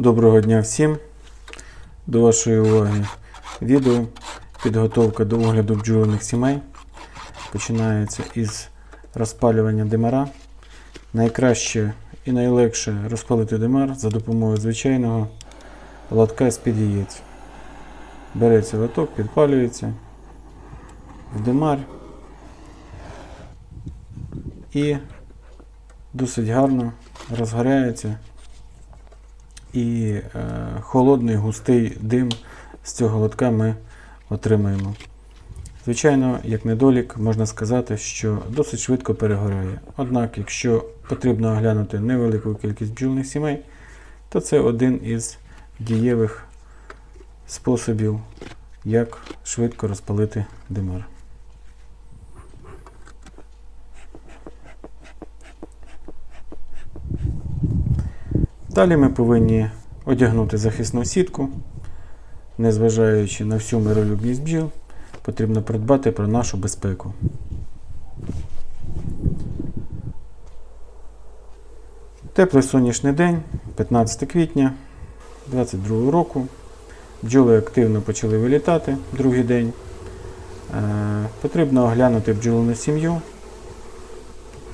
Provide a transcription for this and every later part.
Доброго дня всім. До вашої уваги відео підготовка до огляду бджолиних сімей. Починається із розпалювання димара. Найкраще і найлегше розпалити димар за допомогою звичайного лотка з-під яєць. Береться лоток, підпалюється в димар і досить гарно розгоряється і е, холодний густий дим з цього лотка ми отримаємо. Звичайно, як недолік, можна сказати, що досить швидко перегорає. Однак, якщо потрібно оглянути невелику кількість бджільних сімей, то це один із дієвих способів, як швидко розпалити димар. Далі ми повинні одягнути захисну сітку, незважаючи на всю миролюбність бджіл, потрібно придбати про нашу безпеку. Теплий сонячний день, 15 квітня 2022 року. Бджоли активно почали вилітати другий день. Е, Потрібно оглянути бджолину сім'ю,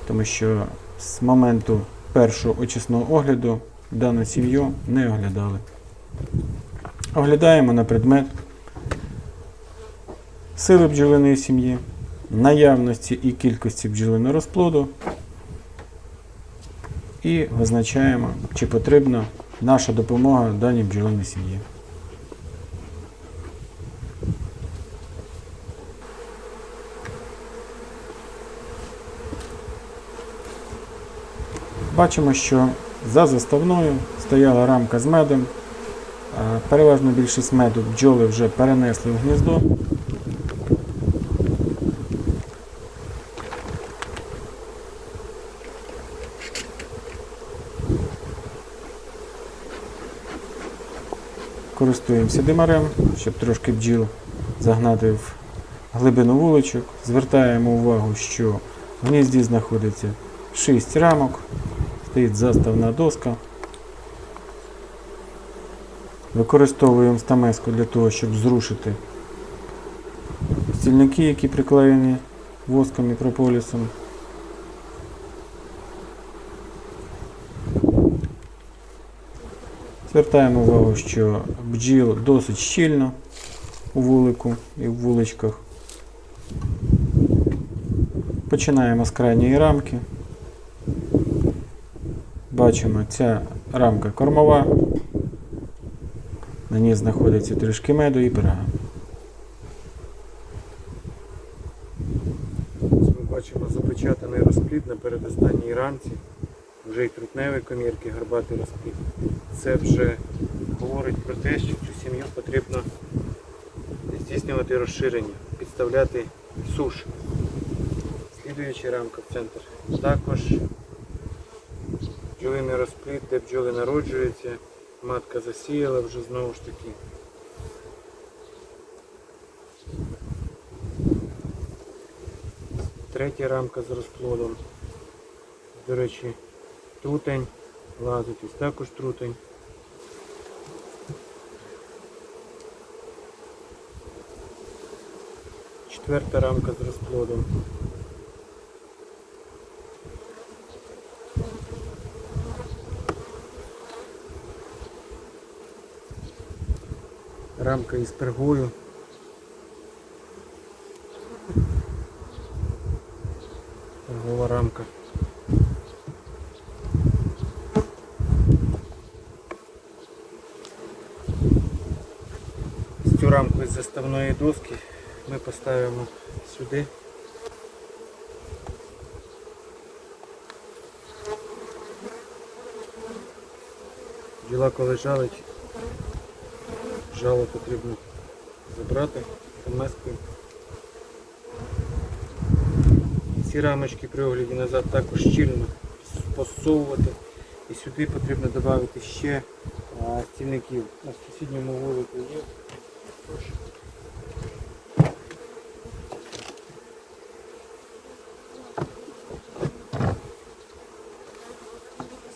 тому що з моменту першого очисного огляду дану сім'ю не оглядали. Оглядаємо на предмет сили бджолиної сім'ї, наявності і кількості бджолиного розплоду і визначаємо, чи потрібна наша допомога даній бджолиній сім'ї. Бачимо, що за заставною стояла рамка з медом. Е, Переважно більшість меду бджоли вже перенесли в гніздо. Користуємося димарем, щоб трошки бджіл загнати в глибину вуличок. Звертаємо увагу, що в гнізді знаходиться 6 рамок, стоїть заставна доска. Використовуємо стамеску для того, щоб зрушити стільники, які приклеєні воском і прополісом. Звертаємо увагу, що бджіл досить щільно у вулику і в вуличках. Починаємо з крайньої рамки. Бачимо, ця рамка кормова. На ній знаходиться трішки меду і. Ось Ми бачимо запечатаний розплід на передостанній рамці. Вже й трутневі комірки, гарбатий розплід. Це вже говорить про те, що цю сім'ю потрібно здійснювати розширення, підставляти суш. Слідуюча рамка в центр. Також бджолиний розплід, де бджоли народжуються. Матка засіяла вже знову ж таки. Третя рамка з розплодом. До речі, трутень лазить, ось також трутень. Четверта рамка з розплодом. Рамка із пергою. Пергова рамка. Цю рамку із заставної доски ми поставимо сюди. Діла коли жалить, жало потрібно забрати мескою. Ці рамочки при огляді назад також щільно посовувати. І сюди потрібно додати ще а, стільників. На сусідньому вулику є.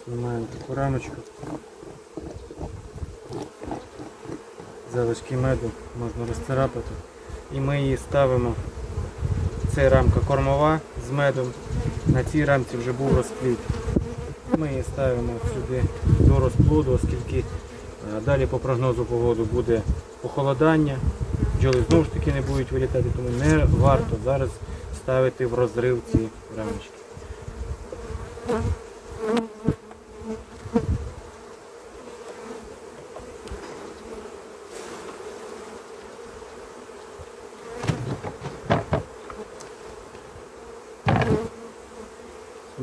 Знімаємо таку рамочку. Залишки меду можна розцарапати. І ми її ставимо. Це рамка кормова з медом. На цій рамці вже був розплід. Ми її ставимо сюди до розплоду, оскільки е, далі по прогнозу погоди буде похолодання. Бджоли знову ж таки не будуть вилітати, тому не варто зараз ставити в розрив ці рамочки.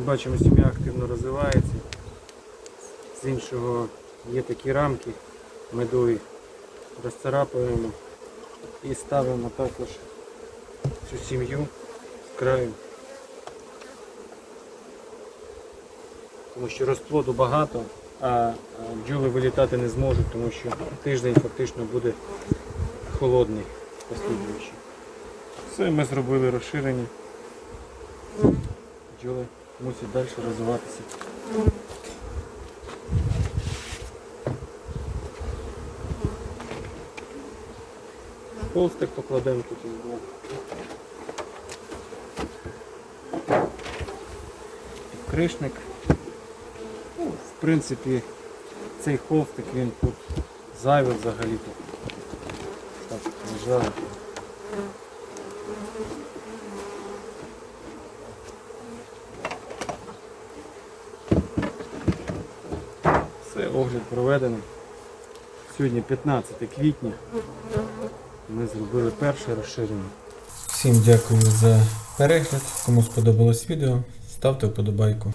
Бачимо, сім'я активно розвивається. З іншого є такі рамки медові. Розцарапуємо і ставимо також цю сім'ю з краю. Тому що розплоду багато, а бджоли вилітати не зможуть, тому що тиждень фактично буде холодний послідуючий. Все, ми зробили розширення. Бджоли мусять далі розвиватися. Холстик покладемо тут із двох. Підкришник. Ну, в принципі, цей холстик він тут зайвий взагалі-то. Так, лежав. Все, проведено. Сьогодні 15 квітня. Ми зробили перше розширення. Всім дякую за перегляд. Кому сподобалось відео, ставте вподобайку.